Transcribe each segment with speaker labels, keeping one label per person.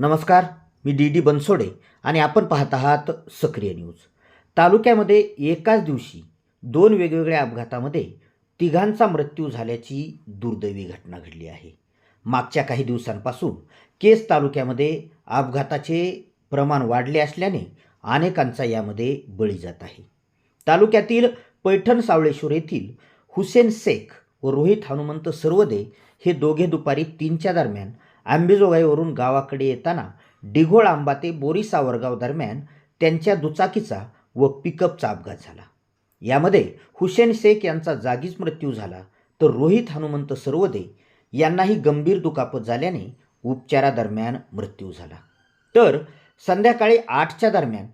Speaker 1: नमस्कार मी D D Bansode आणि आपण पाहत आहात सक्रिय न्यूज. तालुक्यामध्ये एकाच दिवशी दोन वेगवेगळ्या अपघातामध्ये तिघांचा मृत्यू झाल्याची दुर्दैवी घटना घडली आहे. मागच्या काही दिवसांपासून केस तालुक्यामध्ये अपघाताचे प्रमाण वाढले असल्याने अनेकांचा यामध्ये बळी जात आहे. तालुक्यातील पैठण सावळेश्वर येथील हुसेन शेख व रोहित हनुमंत सर्वदे हे दोघे दुपारी तीनच्या दरम्यान आंबेजोगाईवरून गावाकडे येताना डिघोळ आंबा ते बोरी सावरगाव दरम्यान त्यांच्या दुचाकीचा व पिकअपचा अपघात झाला. यामध्ये हुसेन शेख यांचा जागीच मृत्यू झाला तर रोहित हनुमंत सर्वदे यांनाही गंभीर दुखापत झाल्याने उपचारादरम्यान मृत्यू झाला. तर संध्याकाळी आठच्या दरम्यान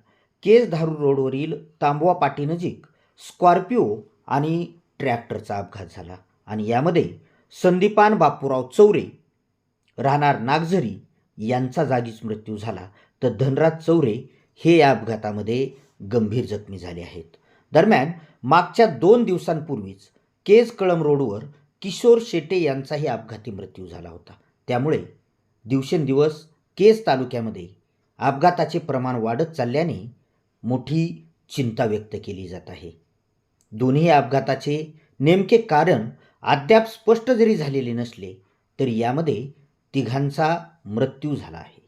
Speaker 1: केस धारू रोडवरील तांबवा पाटीनजीक स्कॉर्पिओ आणि ट्रॅक्टरचा अपघात झाला आणि यामध्ये संदीपान बापूराव चौरे राहणार नागझरी यांचा जागीच मृत्यू झाला. तर धनराज चौरे हे या अपघातामध्ये गंभीर जखमी झाले आहेत. दरम्यान मागच्या दोन दिवसांपूर्वीच केज कळम रोडवर किशोर शेटे यांचाही अपघाती मृत्यू झाला होता. त्यामुळे दिवसेंदिवस केज तालुक्यामध्ये अपघाताचे प्रमाण वाढत चालल्याने मोठी चिंता व्यक्त केली जात आहे. दोन्ही अपघाताचे नेमके कारण अद्याप स्पष्ट जरी झालेले नसले तरी यामध्ये तिघांचा मृत्यू झाला आहे.